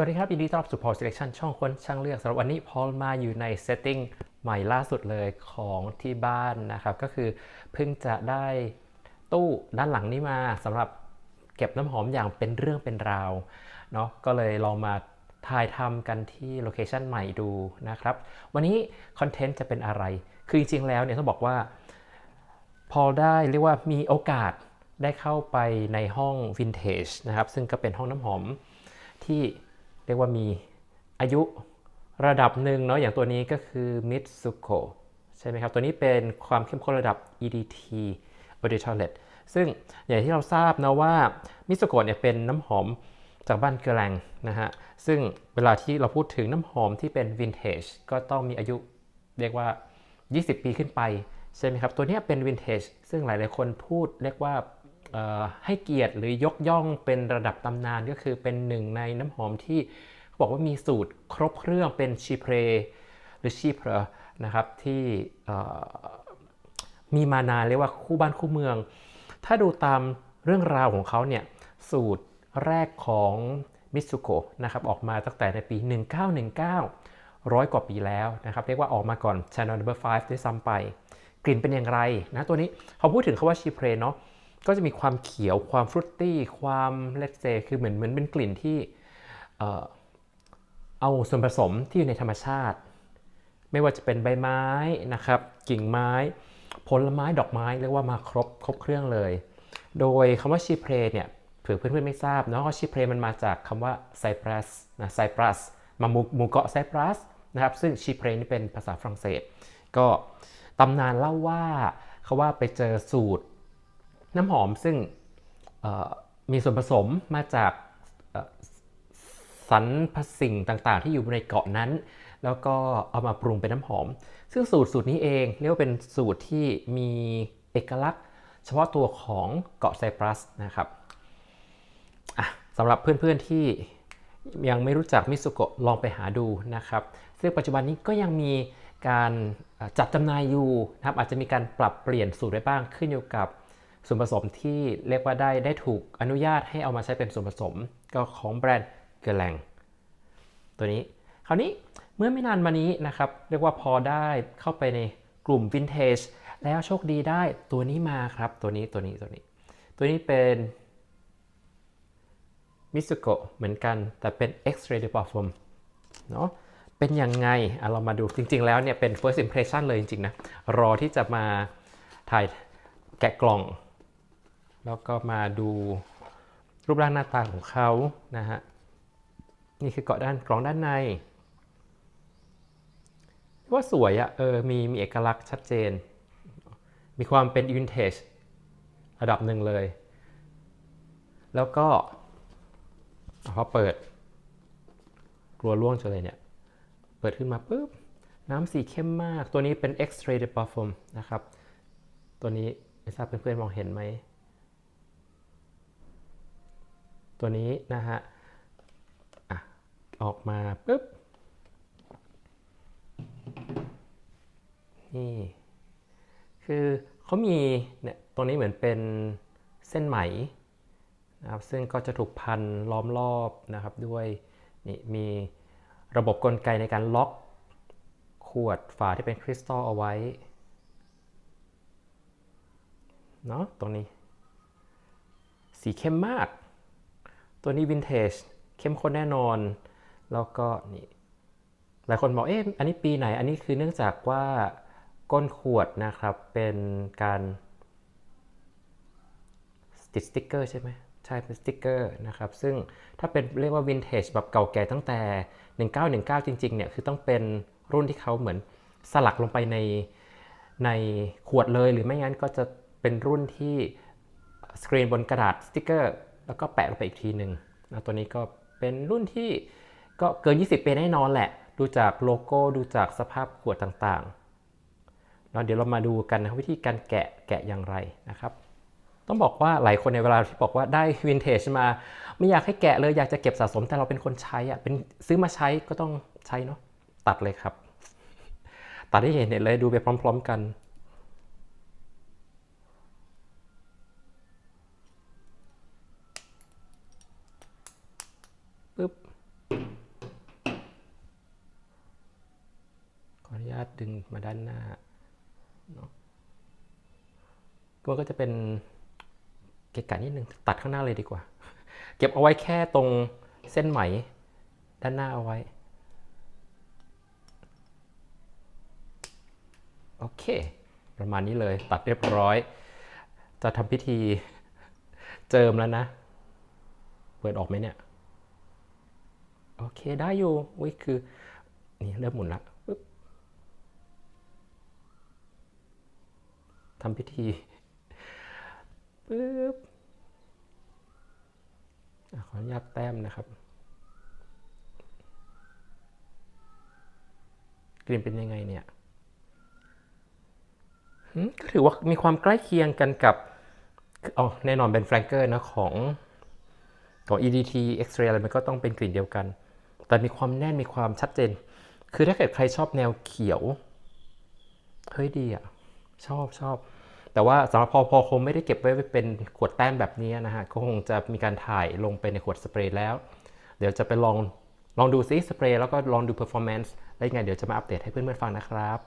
วัสดีครับ ยินดีต้อนรับสู่ Paul Selection ช่องคนช่างเลือกสำหรับวันนี้พอลมาอยู่ในเซตติ้งใหม่ล่าสุดเลยของที่บ้านนะครับ ก็คือเพิ่งจะได้ตู้ด้านหลังนี้มาสำหรับเก็บน้ำหอมอย่างเป็นเรื่องเป็นราวเนาะก็เลยลองมาถ่ายทำกันที่โลเคชันใหม่ดูนะครับ วันนี้คอนเทนต์จะเป็นอะไร คือจริงๆแล้วเนี่ยต้องบอกว่า พอได้เรียกว่ามีโอกาสได้เข้าไปในห้องวินเทจนะครับ ซึ่งก็เป็นห้องน้ำหอมที่ เรียกว่ามีอายุระดับหนึ่งเนาะอย่างตัวนี้ก็คือ Mitsuko ใช่ไหมครับ ตัวนี้เป็นความเข้มข้นระดับ EDT Body Toilet ซึ่งอย่างที่เราทราบนะว่า Mitsuko เนี่ยเป็นน้ำหอมจากบ้านเกลแงนะฮะ ซึ่งเวลาที่เราพูดถึงน้ำหอมที่เป็นวินเทจก็ต้องมีอายุเรียกว่า 20 ปีขึ้นไป ใช่ไหมครับ ตัวนี้เป็นวินเทจซึ่งหลาย ๆ คนพูดเรียกว่า ให้เกียรติหรือยกย่องเป็นระดับตำนานก็คือเป็นหนึ่งในน้ำหอมที่เขาบอกว่ามีสูตรครบเครื่องเป็นชีเพรหรือชีเพรนะครับที่มีมานานเรียกว่าคู่บ้านคู่เมือง ถ้าดูตามเรื่องราวของเขาเนี่ยสูตรแรกของมิสุโกะนะครับออกมาตั้งแต่ในปี 1919 ร้อยกว่าปีแล้วนะครับเรียกว่าออกมาก่อน Channel Number 5ด้วยซ้ำไป กลิ่นเป็นอย่างไรนะตัวนี้เขาพูดถึงคาว่าชีเพรเนาะ ก็จะมีความเขียวความฟรุตตี้ความเลตเซคือเหมือนเหมือนเป็นกลิ่นที่เอาส่วนผสมที่อยู่ในธรรมชาติ ไม่ว่าจะเป็นใบไม้นะครับ กิ่งไม้ ผลไม้ดอกไม้เรียกว่ามาครบครบเครื่องเลย โดยคำว่าชีเพรเนี่ยเผื่อเพื่อนๆไม่ทราบเนาะชีเพรมันมาจากคำว่าไซปรัสนะไซปรัสมาหมู่เกาะไซปรัสนะครับ ซึ่งชีเพรนี่เป็นภาษาฝรั่งเศส ก็ตำนานเล่าว่าเขาว่าไปเจอสูตร น้ำหอมซึ่งมีส่วนผสมมาจากสรรพสิ่งต่างๆ ที่อยู่ในเกาะนั้น แล้วก็เอามาปรุงเป็นน้ำหอม ซึ่งสูตรสูตรนี้เองเรียกว่าเป็นสูตรที่มีเอกลักษณ์ เฉพาะตัวของเกาะไซปรัสนะครับสำหรับเพื่อนๆที่ยังไม่รู้จักมิสุโกะลองไปหาดูนะครับ ซึ่งปัจจุบันนี้ก็ยังมีการจัดจำหน่ายอยู่นะครับอาจจะมีการปรับเปลี่ยนสูตรได้บ้างขึ้นอยู่กับ ส่วนผสมที่เรียกว่าได้ได้ถูกอนุญาตให้เอามาใช้เป็นส่วนผสม ก็ของแบรนด์เกลแงตัวนี้ คราวนี้เมื่อไม่นานมานี้นะครับ เรียกว่าพอได้เข้าไปในกลุ่มวินเทจแล้วโชคดีได้ตัวนี้มาครับ ตัวนี้ตัวนี้ตัวนี้ ตัวนี้เป็นมิสุโกะเหมือนกัน แต่เป็น X-ray de parfum เนาะเป็นยังไงเรามาดูจริง ๆ แล้วเนี่ยเป็น first impression เลยจริง ๆ นะ รอที่จะมาถ่ายแกะกล่อง แล้วก็มาดูรูปร่างหน้าตาของเขานะฮะนี่คือเกาะด้านกรองด้านใน ว่าสวยอะเออมีมีเอกลักษณ์ชัดเจน มีความเป็นวินเทจระดับหนึ่งเลย แล้วก็พอเปิด กลัวล่วงจะเลยเนี่ย เปิดขึ้นมาปุ๊บ น้ำสีเข้มมาก ตัวนี้เป็น X-ray de parfum นะครับ ตัวนี้ไม่ทราบเพื่อนๆมองเห็นไหม ตัวนี้นะฮะอออกมาปุ๊บ นี่ คือเขามีเนี่ย ตรงนี้เหมือนเป็นเส้นไหมนะครับ ซึ่งก็จะถูกพันล้อมรอบนะครับ ด้วยนี่มีระบบกลไกในการล็อกขวดฝาที่เป็นคริสตัลเอาไว้ เนาะตรงนี้ สีเข้มมาก ตัวนี้วินเทจเข้มข้นแน่นอน แล้วก็นี่หลายคนบอกเอ๊ะอันนี้ปีไหนอันนี้คือเนื่องจากว่าก้นขวดนะครับเป็นการติดสติ๊กเกอร์ใช่ไหมใช่เป็นสติ๊กเกอร์นะครับซึ่งถ้าเป็นเรียกว่าวินเทจแบบเก่าแก่ตั้งแต่ 1919 จริงๆเนี่ยคือต้องเป็นรุ่นที่เขาเหมือนสลักลงไปในในขวดเลยหรือไม่งั้นก็จะเป็นรุ่นที่สกรีนบนกระดาษสติ๊กเกอร์ แล้วก็แปะลงไปอีกทีหนึ่งนะตัวนี้ก็เป็นรุ่นที่ก็เกิน 20 ปีแน่นอนแหละ ดูจากโลโก้ดูจากสภาพขวดต่างๆแล้วเดี๋ยวเรามาดูกันนะวิธีการแกะแกะอย่างไรนะครับ ต้องบอกว่าหลายคนในเวลาที่บอกว่าได้วินเทจมา ไม่อยากให้แกะเลยอยากจะเก็บสะสมแต่เราเป็นคนใช้อะเป็นซื้อมาใช้ก็ต้องใช้เนาะตัดเลยครับ ตัดให้เห็นเลยดูไปพร้อม ๆ กัน ปึ๊บขออนุญาตดึงมาด้านหน้าเนาะก็ก็จะเป็นเกะกะนิดนึงตัดข้างหน้าเลยดีกว่า เก็บเอาไว้แค่ตรงเส้นไหมด้านหน้าเอาไว้ โอเค ประมาณนี้เลยตัดเรียบร้อย จะทำพิธีเจิมแล้วนะ เปิดออกไหมเนี่ย โอเคได้อยู่อุ้ยคือ นี่เริ่มหมุนละปึ๊บทำพิธีปึ๊บขออนุญาตแต้มนะครับ กลิ่นเป็นยังไงเนี่ยก็ถือว่ามีความใกล้เคียงกันกับอ๋อแน่นอนเป็นแฟรงเกอร์นะของ ของ EDT X-ray อะไรมันก็ต้องเป็นกลิ่นเดียวกัน แต่มีความแน่นมีความชัดเจน คือถ้าเกิดใครชอบแนวเขียว เฮ้ยดีอะชอบชอบ แต่ว่าสำหรับพอพอคงไม่ได้เก็บไว้เป็นขวดแต้มแบบนี้นะฮะก็คงจะมีการถ่ายลงไปในขวดสเปรย์แล้ว เดี๋ยวจะไปลองลองดูซิสเปรย์แล้วก็ลองดู performance แล้วยังไงเดี๋ยวจะมาอัปเดตให้เพื่อนๆฟังนะครับ